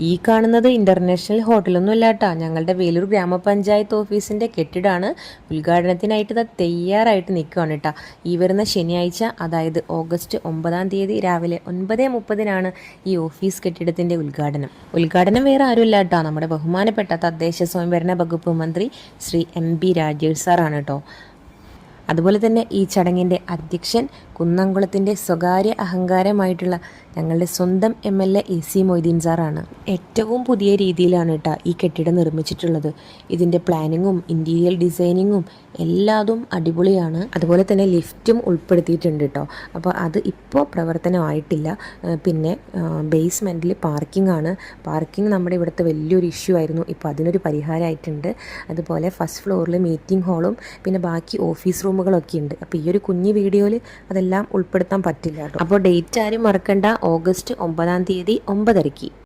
ഈ കാണുന്നത് ഇന്റർനാഷണൽ ഹോട്ടലൊന്നും അല്ല കേട്ടോ ഞങ്ങളുടെ വേലൂർ ഗ്രാമപഞ്ചായത്ത് ഓഫീസിന്റെ കെട്ടിടമാണ് ഉദ്ഘാടനത്തിനായിട്ട് തയ്യാറായിട്ട് നിൽക്കുകയാണ് കേട്ടോ ഈ വരുന്ന ശനിയാഴ്ച അതായത് ഓഗസ്റ്റ് ഒമ്പതാം തീയതി രാവിലെ ഒൻപത് മുപ്പതിനാണ് ഈ ഓഫീസ് കെട്ടിടത്തിന്റെ ഉദ്ഘാടനം. ഉദ്ഘാടനം വേറെ ആരുമില്ല കേട്ടോ നമ്മുടെ ബഹുമാനപ്പെട്ട തദ്ദേശ സ്വയംഭരണ വകുപ്പ് മന്ത്രി ശ്രീ എം ബി രാജേഷ് സാറാണ് കേട്ടോ അതുപോലെ തന്നെ ഈ ചടങ്ങിന്റെ അധ്യക്ഷൻ കുന്നംകുളത്തിന്റെ സ്വകാര്യ അഹങ്കാരമായിട്ടുള്ള ഞങ്ങളുടെ സ്വന്തം M L A A C Moideen സാറാണ്. ഏറ്റവും പുതിയ രീതിയിലാണ് കേട്ടോ ഈ കെട്ടിടം നിർമ്മിച്ചിട്ടുള്ളത്. ഇതിന്റെ പ്ലാനിങ്ങും ഇന്റീരിയൽ ഡിസൈനിങ്ങും എല്ലാതും അടിപൊളിയാണ്. അതുപോലെ തന്നെ ലിഫ്റ്റും ഉൾപ്പെടുത്തിയിട്ടുണ്ട് കേട്ടോ അപ്പോൾ അത് ഇപ്പോൾ പ്രവർത്തനമായിട്ടില്ല. പിന്നെ ബേസ്മെന്റിൽ പാർക്കിംഗ് ആണ്. പാർക്കിംഗ് നമ്മുടെ ഇവിടുത്തെ വലിയൊരു ഇഷ്യൂ ആയിരുന്നു. ഇപ്പോൾ അതിനൊരു പരിഹാരമായിട്ടുണ്ട് അതുപോലെ ഫസ്റ്റ് ഫ്ലോറിൽ മീറ്റിംഗ് ഹാളും പിന്നെ ബാക്കി ഓഫീസ് റൂമുകളൊക്കെ ഉണ്ട് അപ്പോൾ ഈ ഒരു കുഞ്ഞു വീഡിയോയിൽ അതെല്ലാം ഉൾപ്പെടുത്താൻ പറ്റില്ല അപ്പോൾ ഡേറ്റ് ആരും മറക്കണ്ട. ഓഗസ്റ്റ് ഒമ്പതാം തീയതി ഒമ്പതരയ്ക്ക്.